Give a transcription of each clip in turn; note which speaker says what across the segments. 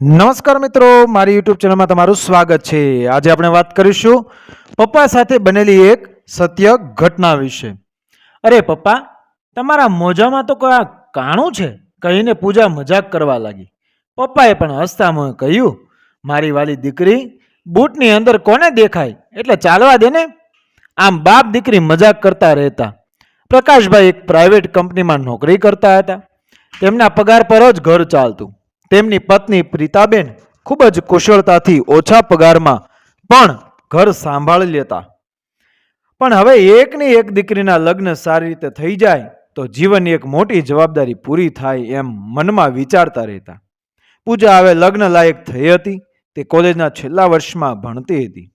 Speaker 1: નમસ્કાર મિત્રો, મારી યુટ્યુબ ચેનલમાં તમારું સ્વાગત છે. આજે આપણે વાત કરીશું પપ્પા સાથે બનેલી એક સત્ય ઘટના વિશે. અરે પપ્પા, તમારા મોજામાં તો કોઈ કાણું છે? કહીને પૂજા મજાક કરવા લાગી. પપ્પાએ પણ હસતા મોં કહ્યું, મારી વાલી દીકરી બૂટની અંદર કોને દેખાય? એટલે ચાલવા દે ને. આમ બાપ દીકરી મજાક કરતા રહેતા. પ્રકાશભાઈ એક પ્રાઇવેટ કંપનીમાં નોકરી કરતા હતા. તેમના પગાર પર જ ઘર ચાલતું. તેમની પત્ની પ્રીતાબેન ખૂબ જ કુશળતાથી ઓછા પગારમાં પણ ઘર સાંભળી લેતા. પણ હવે એકની એક દીકરીના લગ્ન સારી રીતે થઈ જાય તો જીવનની એક મોટી જવાબદારી પૂરી થાય એમ મનમાં વિચારતા રહેતા. પૂજા હવે લગ્ન લાયક થઈ હતી, તે કોલેજના છેલ્લા વર્ષમાં ભણતી હતી.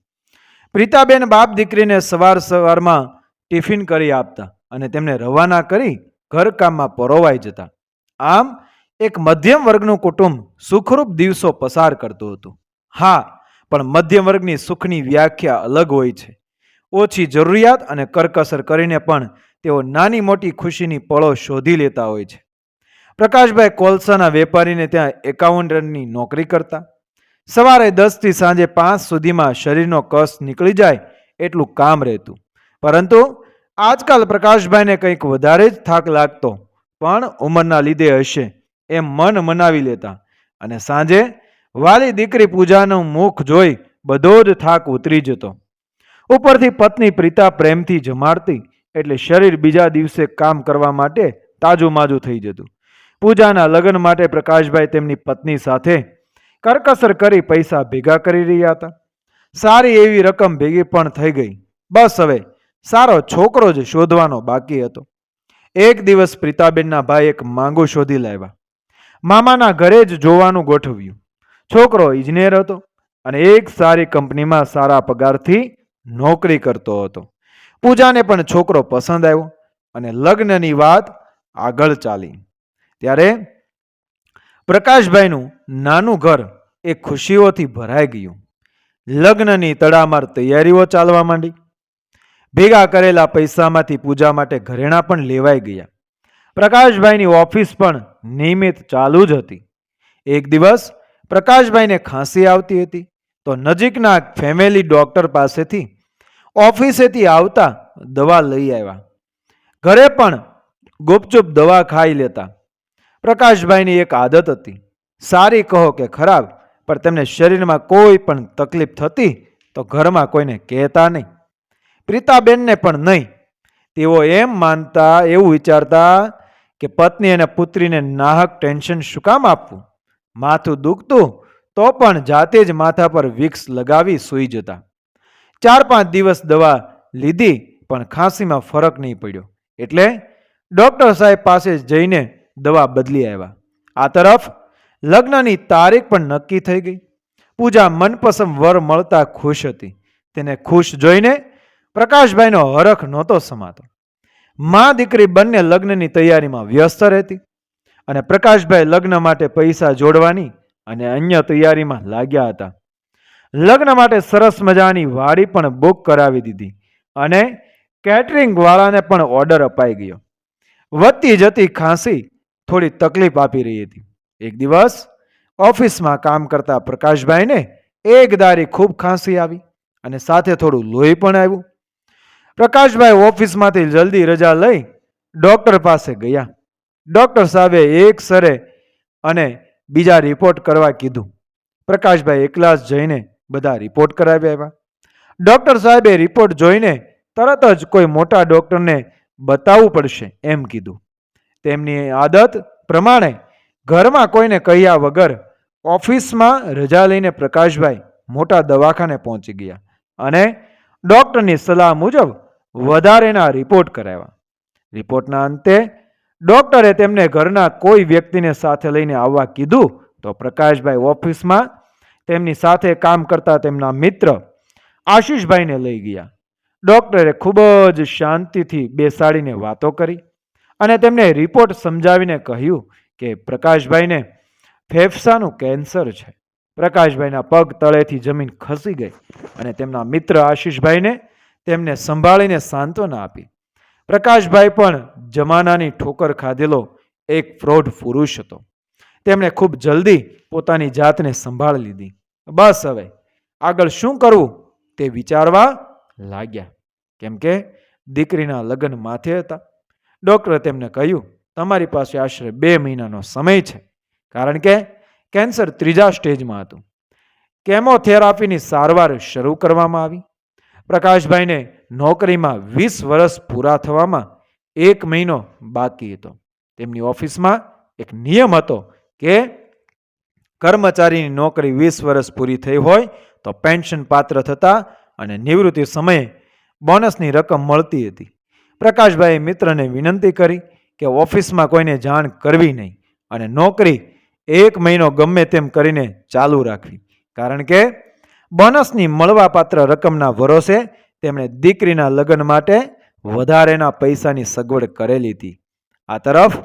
Speaker 1: પ્રીતાબેન બાપ દીકરીને સવાર સવારમાં ટિફિન કરી આપતા અને તેમને રવાના કરી ઘરકામમાં પરોવાઈ જતા. આમ એક મધ્યમ વર્ગનું કુટુંબ સુખરૂપ દિવસો પસાર કરતું હતું. હા, પણ મધ્યમ વર્ગની સુખની વ્યાખ્યા અલગ હોય છે. ઓછી જરૂરિયાત અને કરકસર કરીને પણ તેઓ નાની મોટી ખુશીની પળો શોધી લેતા હોય છે. પ્રકાશભાઈ કોલસાના વેપારીને ત્યાં એકાઉન્ટન્ટની નોકરી કરતા. સવારે દસથી સાંજે પાંચ સુધીમાં શરીરનો કસ નીકળી જાય એટલું કામ રહેતું. પરંતુ આજકાલ પ્રકાશભાઈને કંઈક વધારે જ થાક લાગતો, પણ ઉંમરના લીધે હશે. એમ મન મનાવી લેતા. અને સાંજે વાલી દીકરી પૂજાનું મુખ જોઈ બધો જ થાક ઉતરી જતો. ઉપરથી પત્ની પ્રીતા પ્રેમથી જમાડતી એટલે શરીર બીજા દિવસે કામ કરવા માટે તાજું માજું થઈ જતું. પૂજાના લગ્ન માટે પ્રકાશભાઈ તેમની પત્ની સાથે કરકસર કરી પૈસા ભેગા કરી રહ્યા હતા. સારી એવી રકમ ભેગી પણ થઈ ગઈ. બસ હવે સારો છોકરો જ શોધવાનો બાકી હતો. એક દિવસ પ્રીતાબેનના ભાઈ એક માંગુ શોધી લાવ્યા. મામાના ઘરે જ જોવાનું ગોઠવ્યું. છોકરો ઇજનેર હતો અને એક સારી કંપનીમાં સારા પગારથી નોકરી કરતો હતો. પૂજાને પણ છોકરો પસંદ આવ્યો અને લગ્નની વાત આગળ ચાલી. ત્યારે પ્રકાશભાઈનું નાનું ઘર એ ખુશીઓથી ભરાઈ ગયું. લગ્નની તડામાર તૈયારીઓ ચાલવા માંડી. ભેગા કરેલા પૈસામાંથી પૂજા માટે ઘરેણાં પણ લેવાઈ ગયા. પ્રકાશભાઈની ઓફિસ પણ નિયમિત ચાલુ જ હતી. એક દિવસ પ્રકાશભાઈને ખાંસી આવતી હતી, તો નજીકના ફેમિલી ડોક્ટર પાસેથી ઓફિસેથી આવતા દવા લઈ આવ્યા. ઘરે પણ ગુપચુપ દવા ખાઈ લેતા. પ્રકાશભાઈની એક આદત હતી. સારી કહો કે ખરાબ, પણ તેમને શરીરમાં કોઈ પણ તકલીફ થતી તો ઘરમાં કોઈને કહેતા નહીં. પ્રીતાબેનને પણ નહીં. તેઓ એમ માનતા, એવું વિચારતા કે પત્ની અને પુત્રીને નાહક ટેન્શન શું કામ આપવું? માથું દુખતું તો પણ જાતે જ માથા પર વિક્સ લગાવી સૂઈ જતા. ચાર પાંચ દિવસ દવા લીધી પણ ખાંસીમાં ફરક નહીં પડ્યો. એટલે ડૉક્ટર સાહેબ પાસે જઈને દવા બદલી આવ્યા. આ તરફ લગ્નની તારીખ પણ નક્કી થઈ ગઈ. પૂજા મનપસંદ વર મળતા ખુશ હતી. તેને ખુશ જોઈને પ્રકાશભાઈનો હરખ નહોતો સમાતો. મા દીકરી બંને લગ્નની તૈયારીમાં વ્યસ્ત રહેતી અને પ્રકાશભાઈ લગ્ન માટે પૈસા જોડવાની અને અન્ય તૈયારીમાં લાગ્યા હતા. લગ્ન માટે સરસ મજાની વાડી પણ બુક કરાવી દીધી અને કેટરિંગ વાળાને પણ ઓર્ડર અપાઈ ગયો. વધતી જતી ખાંસી થોડી તકલીફ આપી રહી હતી. એક દિવસ ઓફિસમાં કામ કરતા પ્રકાશભાઈને એક દારી ખૂબ ખાંસી આવી અને સાથે થોડું લોહી પણ આવ્યું. પ્રકાશભાઈ ઓફિસમાંથી જલ્દી રજા લઈ ડૉક્ટર પાસે ગયા. ડૉક્ટર સાહેબે એક સરે અને બીજા રિપોર્ટ કરવા કીધું. પ્રકાશભાઈ એકલા જ જઈને બધા રિપોર્ટ કરાવી આવ્યા. ડૉક્ટર સાહેબે રિપોર્ટ જોઈને તરત જ કોઈ મોટા ડૉક્ટરને બતાવવું પડશે એમ કીધું. તેમની આદત પ્રમાણે ઘરમાં કોઈને કહ્યા વગર ઓફિસમાં રજા લઈને પ્રકાશભાઈ મોટા દવાખાને પહોંચી ગયા અને ડૉક્ટરની સલાહ મુજબ વધારેના રિપોર્ટ કરાવ્યા. રિપોર્ટના અંતે ડોક્ટરે તેમને ઘરના કોઈ વ્યક્તિને સાથે લઈને આવવા કીધું તો પ્રકાશભાઈ ઓફિસમાં તેમની સાથે કામ કરતા તેમના મિત્ર આશીષભાઈને લઈ ગયા. ડૉક્ટરે ખૂબ જ શાંતિથી બેસાડીને વાતો કરી અને તેમને રિપોર્ટ સમજાવીને કહ્યું કે પ્રકાશભાઈને ફેફસાનું કેન્સર છે. પ્રકાશભાઈના પગ તળેથી જમીન ખસી ગઈ અને તેમના મિત્ર આશીષભાઈને તેમને સંભાળીને સાંત્વના આપી. પ્રકાશભાઈ પણ જમાનાની ઠોકર ખાધેલો એક પ્રૌઢ પુરુષ હતો. તેમણે ખૂબ જલ્દી પોતાની જાતને સંભાળી લીધી. બસ હવે, આગળ શું કરવું તે વિચારવા લાગ્યા. કેમ કે દીકરીના લગ્ન માથે હતા. ડૉક્ટરે તેમને કહ્યું, તમારી પાસે આશરે બે મહિનાનો સમય છે, કારણ કે કેન્સર ત્રીજા સ્ટેજમાં હતું. કેમોથેરાપીની સારવાર શરૂ કરવામાં આવી. પ્રકાશભાઈને નોકરીમાં વીસ વર્ષ પૂરા થવામાં એક મહિનો બાકી હતો. તેમની ઓફિસમાં એક નિયમ હતો કે કર્મચારીની નોકરી વીસ વર્ષ પૂરી થઈ હોય તો પેન્શન પાત્ર થતા અને નિવૃત્તિ સમયે બોનસની રકમ મળતી હતી. પ્રકાશભાઈએ મિત્રને વિનંતી કરી કે ઓફિસમાં કોઈને જાણ કરવી નહીં અને નોકરી એક મહિનો ગમે તેમ કરીને ચાલુ રાખવી. કારણ કે બોનસની મળવાપાત્ર રકમના ભરોસે તેમણે દીકરીના લગ્ન માટે વધારેના પૈસાની સગવડ કરેલી હતી. આ તરફ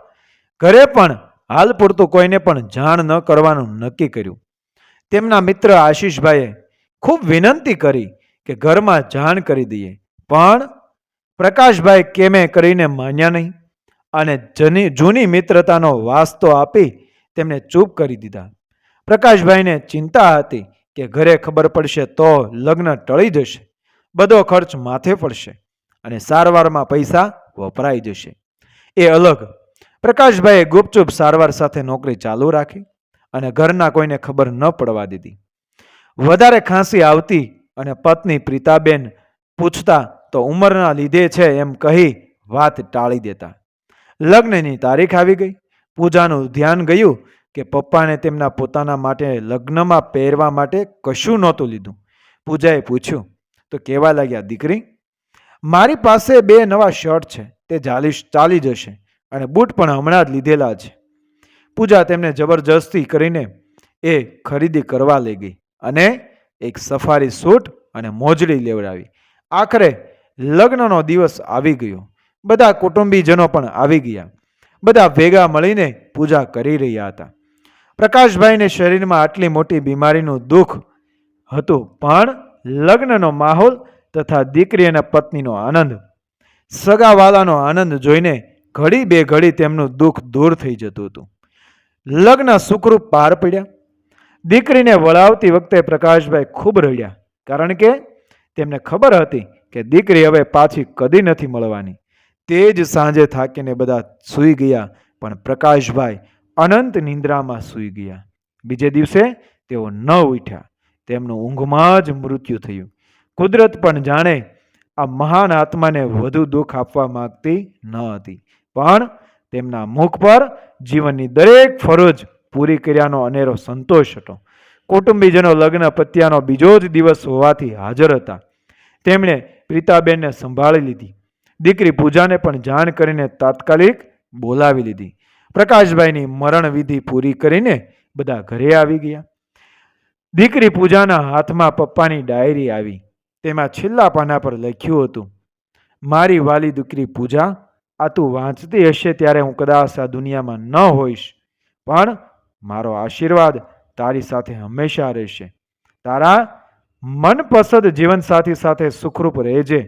Speaker 1: ઘરે પણ હાલ પૂરતું કોઈને પણ જાણ ન કરવાનું નક્કી કર્યું. તેમના મિત્ર આશીષભાઈએ ખૂબ વિનંતી કરી કે ઘરમાં જાણ કરી દઈએ. પણ પ્રકાશભાઈ કેમે કરીને માન્યા નહીં અને જની, જૂની મિત્રતાનો વાસ્તો આપી તેમને ચૂપ કરી દીધા. પ્રકાશભાઈને ચિંતા હતી કે ઘરે ખબર પડશે તો લગ્ન ટળી જશે. બધો ખર્ચ માથે પડશે અને સારવારમાં પૈસા વપરાઈ જશે. એ અલગ. પ્રકાશભાઈએ ગુપચુપ સારવાર સાથે નોકરી ચાલુ રાખી અને ઘરના કોઈને ખબર ન પડવા દીધી. વધારે ખાંસી આવતી અને પત્ની પ્રીતાબેન પૂછતા, તો ઉંમરના લીધે છે? એમ કહી વાત ટાળી દેતા. લગ્નની તારીખ આવી ગઈ. પૂજાનું ધ્યાન ગયું. કે પપ્પાને તેમના પોતાના માટે લગ્નમાં પહેરવા માટે કશું નહોતું લીધું. પૂજાએ પૂછ્યું, તો કહેવા લાગ્યા દીકરી? મારી પાસે બે નવા શર્ટ છે, તે ચાલી ચાલી જશે અને બૂટ પણ હમણાં જ લીધેલા છે. પૂજા તેમને જબરજસ્તી કરીને એ ખરીદી કરવા લઈ ગઈ અને એક સફારી સૂટ અને મોજડી લેવડાવી. આખરે લગ્નનો દિવસ આવી ગયો. બધા કુટુંબીજનો પણ આવી ગયા. બધા ભેગા મળીને પૂજા કરી રહ્યા હતા. પ્રકાશભાઈને શરીરમાં આટલી મોટી બીમારીનું દુઃખ હતું, પણ લગ્નનો માહોલ તથા દીકરી અને પત્નીનો આનંદ. સગાવાલાનો આનંદ જોઈને ઘડી બે ઘડી તેમનું દુઃખ દૂર થઈ જતું હતું. લગ્ન સુખરૂપ પાર પડ્યા. દીકરીને વળાવતી વખતે પ્રકાશભાઈ ખૂબ રડ્યા, કારણ કે તેમને ખબર હતી કે દીકરી હવે પાછી કદી નથી મળવાની. તે જ સાંજે થાકીને બધા સૂઈ ગયા, પણ પ્રકાશભાઈ અનંત નિંદ્રામાં સૂઈ ગયા. બીજે દિવસે તેઓ ન ઉઠ્યા. તેમનું ઊંઘમાં જ મૃત્યુ થયું. કુદરત પણ જાણે આ મહાન આત્માને વધુ દુઃખ આપવા માંગતી ન હતી. પણ તેમના મુખ પર જીવનની દરેક ફરજ પૂરી કર્યાનો અનેરો સંતોષ હતો. કુટુંબીજનો લગ્ન પત્યાનો બીજો જ દિવસ હોવાથી હાજર હતા. તેમણે પ્રીતાબેનને સંભાળી લીધી. દીકરી પૂજાને પણ જાણ કરીને તાત્કાલિક બોલાવી લીધી. પ્રકાશભાઈની મરણ વિધિ પૂરી કરીને બધા ઘરે આવી ગયા. દીકરી પૂજાના હાથમાં પપ્પાની ડાયરી આવી. તેમાં છેલ્લા પાના પર લખ્યું હતું, મારી વાલી દીકરી પૂજા, આ તું વાંચતી હશે ત્યારે હું કદાચ આ દુનિયામાં ન હોઈશ, પણ મારો આશીર્વાદ તારી સાથે હંમેશા રહેશે. તારા મનપસંદ જીવનસાથી સાથે સુખરૂપ રહેજે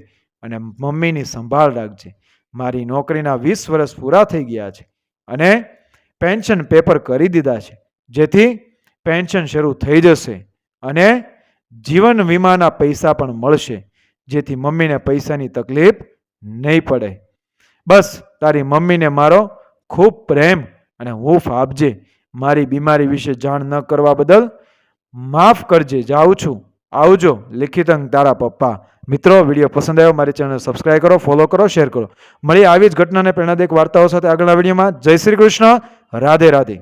Speaker 1: અને મમ્મીની સંભાળ રાખજે. મારી નોકરીના વીસ વર્ષ પૂરા થઈ ગયા છે. અને પેન્શન પેપર કરી દીધા છે, જેથી પેન્શન શરૂ થઈ જશે અને જીવન વીમાના પૈસા પણ મળશે, જેથી મમ્મીને પૈસાની તકલીફ નહીં પડે. બસ, તારી મમ્મીને મારો ખૂબ પ્રેમ અને હૂંફ આપજે. મારી બીમારી વિશે જાણ ન કરવા બદલ માફ કરજે. જાઉં છું. આવજો લિખિતંગ તારા પપ્પા. મિત્રો, વીડિયો પસંદ આવ્યો, મારી ચેનલ સબસ્ક્રાઈબ કરો ફોલો કરો શેર કરો. મળી આવી જ ઘટનાને પ્રેરણાદાયક વાર્તાઓ સાથે આગળના વિડીયોમાં. જય શ્રી કૃષ્ણ. રાધે રાધે.